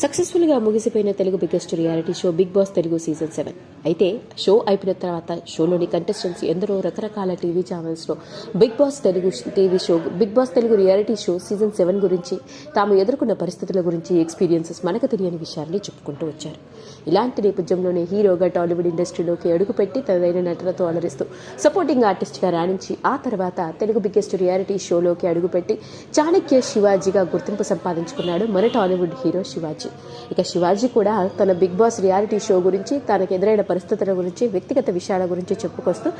సక్సెస్ఫుల్గా ముగిసిపోయిన Telugu biggest reality show Bigg Boss Telugu season seven. అయితే show అయిపోయిన తర్వాత షోలోని కంటెస్టెంట్స్ ఎందరో రకరకాల టీవీ ఛానల్స్లో Bigg Boss Telugu TV show Bigg Boss Telugu reality show season seven గురించి తాము ఎదుర్కొన్న పరిస్థితుల గురించి ఎక్స్పీరియన్సెస్ మనకు తెలియని విషయాల్ని చెప్పుకుంటూ వచ్చారు. ఇలాంటి నేపథ్యంలోనే హీరోగా టాలీవుడ్ ఇండస్ట్రీలోకి అడుగుపెట్టి తనదైన నటనతో అలరిస్తూ సపోర్టింగ్ ఆర్టిస్ట్గా రాణించి ఆ తర్వాత తెలుగు బిగ్గెస్ట్ రియాలిటీ షోలోకి అడుగుపెట్టి చాణక్య శివాజీగా గుర్తింపు సంపాదించుకున్నాడు మన టాలీవుడ్ హీరో శివాజీ. ఇక శివాజీ కూడా తన బిగ్ బాస్ రియాలిటీ షో గురించి తనకు ఎదురైన పరిస్థితుల గురించి వ్యక్తిగత విషయాల గురించి చెప్పుకొస్తూ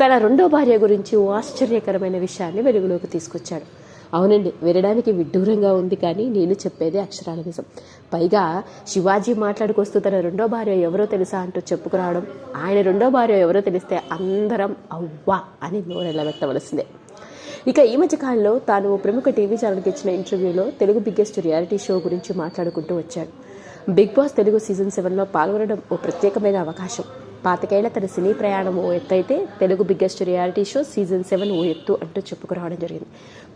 తన రెండో భార్య గురించి ఓ ఆశ్చర్యకరమైన విషయాన్ని వెలుగులోకి తీసుకొచ్చాడు. అవునండి వినడానికి విడ్డూరంగా ఉంది కానీ నేను చెప్పేది అక్షరాల నిజం. పైగా శివాజీ మాట్లాడుకొస్తూ తన రెండో భార్య ఎవరో తెలుసా అంటూ చెప్పుకురావడం ఆయన రెండో భార్య ఎవరో తెలిస్తే అందరం అవ్వా అని నోరెళ్ళ పెట్టవలసిందే ఇక ఈ మధ్య కాలంలో తాను ఓ ప్రముఖ టీవీ ఛానల్కి ఇచ్చిన ఇంటర్వ్యూలో తెలుగు బిగ్గెస్ట్ రియాలిటీ షో గురించి మాట్లాడుకుంటూ వచ్చాడు. బిగ్ బాస్ తెలుగు సీజన్ సెవెన్లో పాల్గొనడం ఓ ప్రత్యేకమైన అవకాశం. పాతికేళ్ళ తన సినీ ప్రయాణం ఓ ఎత్తు అయితే Telugu biggest reality show season seven ఓ ఎత్తు అంటూ చెప్పుకురావడం జరిగింది.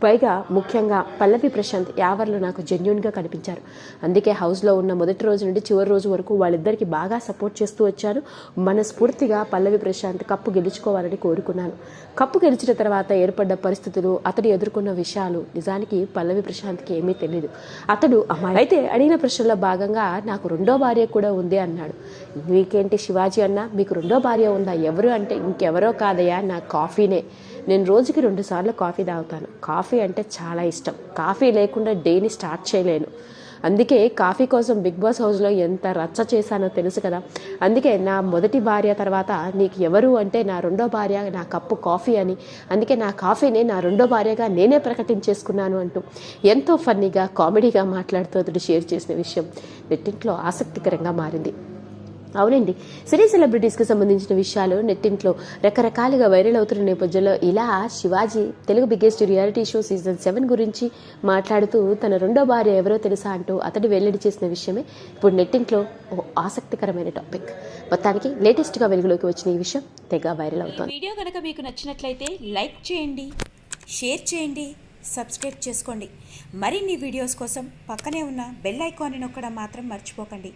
పైగా ముఖ్యంగా పల్లవి ప్రశాంత్ యావర్లు నాకు జెన్యున్గా కనిపించారు. అందుకే హౌస్లో ఉన్న మొదటి రోజు నుండి చివరి రోజు వరకు వాళ్ళిద్దరికి బాగా సపోర్ట్ చేస్తూ వచ్చాను. మనస్ఫూర్తిగా పల్లవి ప్రశాంత్ కప్పు గెలుచుకోవాలని కోరుకున్నాను. కప్పు గెలిచిన తర్వాత ఏర్పడ్డ పరిస్థితులు అతడు ఎదుర్కొన్న విషయాలు నిజానికి పల్లవి ప్రశాంత్కి ఏమీ తెలియదు అతడు అమ్మాయి అయితే అడిగిన ప్రశ్నలో భాగంగా నాకు రెండో భార్య కూడా ఉంది అన్నాడు. మీకేంటి శివాజీ అన్న? మీకు రెండో భార్య ఉందా? ఎవరు అంటే ఇంకెవరో కాదయ్యా నా కాఫీనే. నేను రోజుకి రెండు సార్లు కాఫీ తాగుతాను. కాఫీ అంటే చాలా ఇష్టం. కాఫీ లేకుండా డేని స్టార్ట్ చేయలేను. అందుకే కాఫీ కోసం బిగ్ బాస్ హౌస్లో ఎంత రచ్చ చేశానో తెలుసు కదా. అందుకే నా మొదటి భార్య తర్వాత నీకు ఎవరు అంటే నా రెండో భార్య నా కప్పు కాఫీ అని. అందుకే నా కాఫీని నా రెండో భార్యగా నేనే ప్రకటించేసుకున్నాను అంటూ ఎంతో ఫన్నీగా కామెడీగా మాట్లాడుతూ అతడు షేర్ చేసిన విషయం నెట్టింట్లో ఆసక్తికరంగా మారింది. అవునండి. సినీ సెలబ్రిటీస్కి సంబంధించిన విషయాలు నెట్టింట్లో రకరకాలుగా వైరల్ అవుతున్న నేపథ్యంలో ఇలా Shivaji Telugu biggest reality show season seven గురించి మాట్లాడుతూ తన రెండో భార్య ఎవరో తెలుసా అంటూ అతడు వెల్లడి చేసిన విషయమే ఇప్పుడు నెట్టింట్లో ఓ ఆసక్తికరమైన టాపిక్. మొత్తానికి లేటెస్ట్గా వెలుగులోకి వచ్చిన ఈ విషయం తెగ వైరల్ అవుతుంది. వీడియో కనుక మీకు నచ్చినట్లయితే లైక్ చేయండి షేర్ చేయండి సబ్స్క్రైబ్ చేసుకోండి. మరిన్ని వీడియోస్ కోసం పక్కనే ఉన్న బెల్ ఐకాన్ని నొక్కడం మాత్రం మర్చిపోకండి.